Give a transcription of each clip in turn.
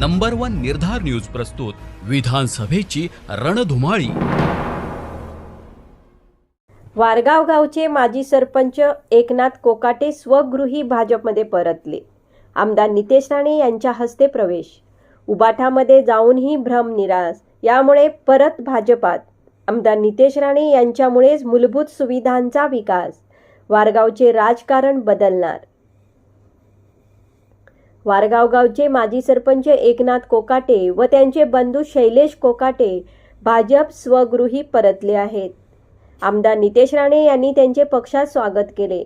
Number one निर्धार news प्रस्तुत विधानसभेची रणधुमाळी. वारगाव गावचे माजी सरपंच एकनाथ कोकाटे स्वगृही भाजपमध्ये परतले. आमदार नितेश राणे यांच्या हस्ते प्रवेश. उबाठामध्ये जाऊनही भ्रम निराश यामुळे परत भाजपात. आमदार नितेश राणे यांच्यामुळेच मूलभूत सुविधांचा विकास. वारगावचे राजकारण बदलणार. वारगाव गावचे माजी सरपंच एकनाथ कोकाटे व त्यांचे बंधू शैलेश कोकाटे भाजप स्वगृही परतले आहेत. आमदार नितेश राणे यांनी त्यांचे पक्षात स्वागत केले.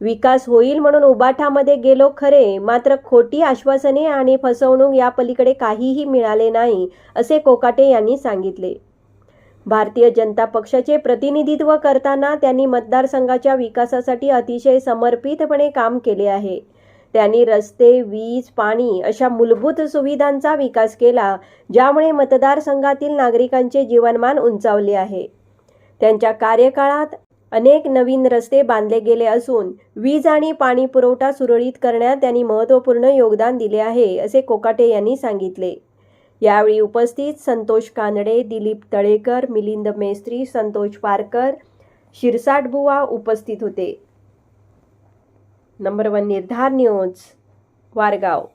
विकास होईल म्हणून उबाठामध्ये गेलो खरे मात्र खोटी आश्वासने आणि फसवणूक या पलीकडे काहीही मिळाले नाही असे कोकाटे यांनी सांगितले. भारतीय जनता पक्षाचे प्रतिनिधित्व करताना त्यांनी मतदारसंघाच्या विकासासाठी अतिशय समर्पितपणे काम केले आहे. त्यांनी रस्ते वीज पाणी अशा मूलभूत सुविधांचा विकास केला ज्यामुळे मतदारसंघातील नागरिकांचे जीवनमान उंचावले आहे. त्यांच्या कार्यकाळात अनेक नवीन रस्ते बांधले गेले असून वीज आणि पाणी पुरवठा सुरळीत करण्यात त्यांनी महत्त्वपूर्ण योगदान दिले आहे असे कोकाटे यांनी सांगितले. यावेळी उपस्थित संतोष कानडे दिलीप तळेकर मिलिंद मेस्त्री संतोष पारकर शिरसाटबुवा उपस्थित होते. Number one Nirdhar news Wargaon.